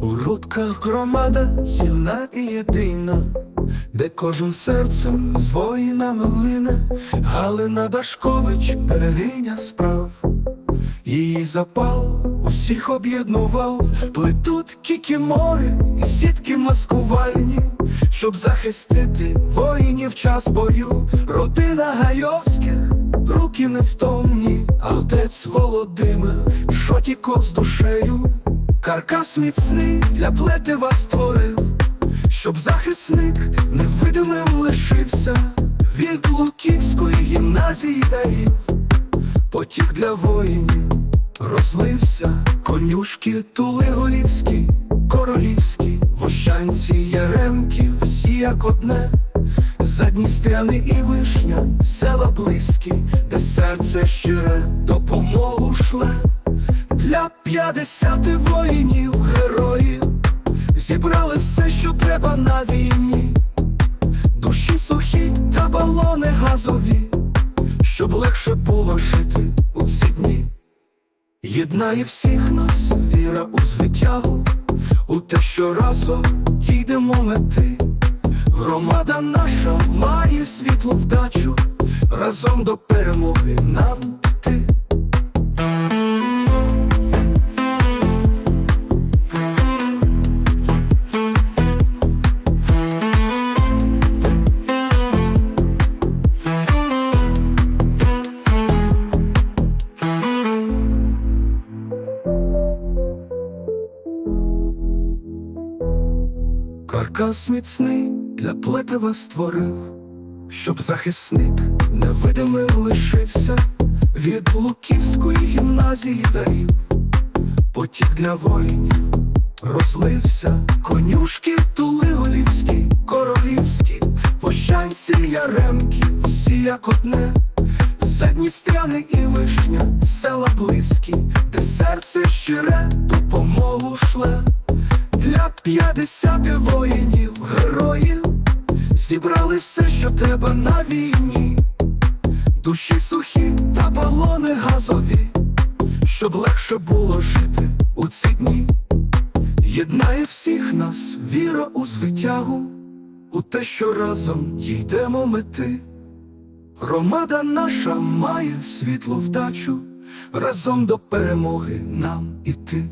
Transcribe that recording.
Велика громада, сильна і єдина, де кожен серцем з воїнами лине, Галина Дашкович, берегиня справ. Її запал усіх об'єднував, плетуть кікімори і сітки маскувальні, щоб захистити воїнів час бою, родина Гайовських, руки невтомні, а отець Володимир, шотіко з душею, каркас міцний для плетива створив, щоб захисник невидимим лишився від Луківської гімназії дарів. Потік для воїнів розлився, конюшки Тулеголівські, королівські, вощанці, яремки, всі як одне, Задністряни і вишня, села близькі, де серце щире допомогу шле. Для п'ятдесяти воїнів, героїв, зібрали все, що треба на війні, душі сухі та балони газові. Щоб легше було жити у ці дні. Єднає всіх нас віра у звитягу, у те, що разом дійдемо мети. Громада наша має світлу вдачу, разом до перемоги нам Каркас міцний для плетива створив, щоб захисник невидимим лишився від Луківської гімназії дарів. Потік для воїнів розлився, конюшки Тулиголівські, королівські, пощанці яремки, всі як одне, Задністряни і вишня, п'ятдесяти воїнів, героїв зібрали все, що треба на війні, душі сухі та балони газові, щоб легше було жити у ці дні. Єднає всіх нас віра у звитягу, у те, що разом дійдемо мети. Громада наша має світлу вдачу, разом до перемоги нам іти.